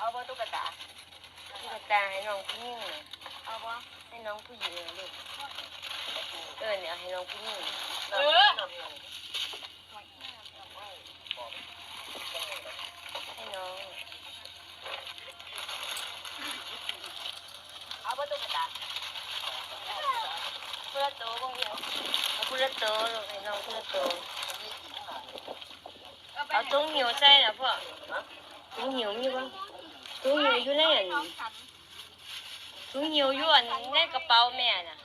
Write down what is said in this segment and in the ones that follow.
เอาบ่ตุ๊กตาตุ๊กตาให้น้องผู้หญิงน่ะเอาบ่ให้น้องผู้หญิงน่ะลูกเออเนี่ยให้น้องผู้หญิงเออให้น้องเอาบ่ตุ๊กตาเพื่อโตบ่เหี่ยวเอาคุณละโตลูกให้น้องคุณละโตเอาตุ้งหิวใส่นะพ่อตุ้งหิวมีบ่ตุ้ง หิวอยู่ในอันตุ้งหิวอยู่อันในกระเป๋าแม่น่ะ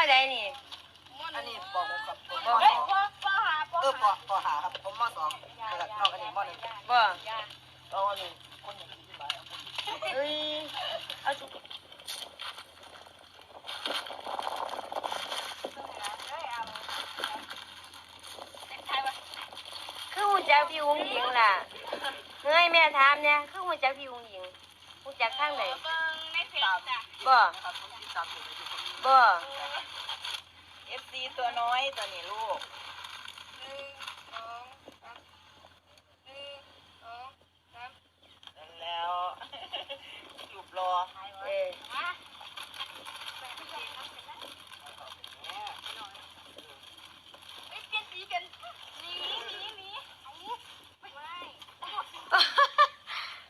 หม้อใดนี่อันนี้ปหกครับผมมบ่สเฮ้ยองพ่อพ่อหาพ่อเออปหาปหาครับผมมสองแล้วก็นอกอันนี้มหนึ่งบ่ย่าเอาอันนี้คนอย่างที่มาเอาคนเอ้ยเอาทุกเฮ้ยเอาใครวะคือหูจักพี่อุ้งหญิงล่ะเฮ้ยแม่ถามเนี่ยคือหูจักพี่อุ้งหญิงหูจักข้างไหนเบิ่งในเฟซจ้ะ บ่นะครับผมติดตามอยู่ในยูทูบบ่เอฟซีตัวน้อยตัวนี้ลูกหนึ่งสองสามหนึ่งสองสามนั่นแล้วรูปรอเออเอ้ยเปลี่ยนสีกันหนีหนีหนีเอาไม่ไม่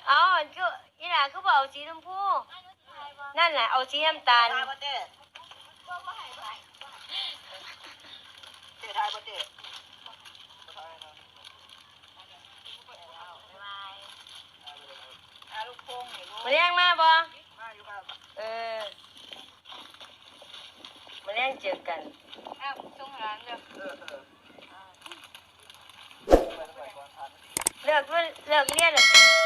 เอาอันคืออีหล่าคือบ่เอาสีชมพู นั่นแหละเอาสีน้ำตาล ทายประเทศ ก็ไม่ให้ไป เททายประเทศ อาลูกโป่งให้ลูก มาเลี้ยงมาบ่มาอยู่ครับเออมาเลี้ยงเจอกันอ้าวส่งร้านเด้อเออเออไปไปก่อนทานเลิกเลิกเรียนแล้ว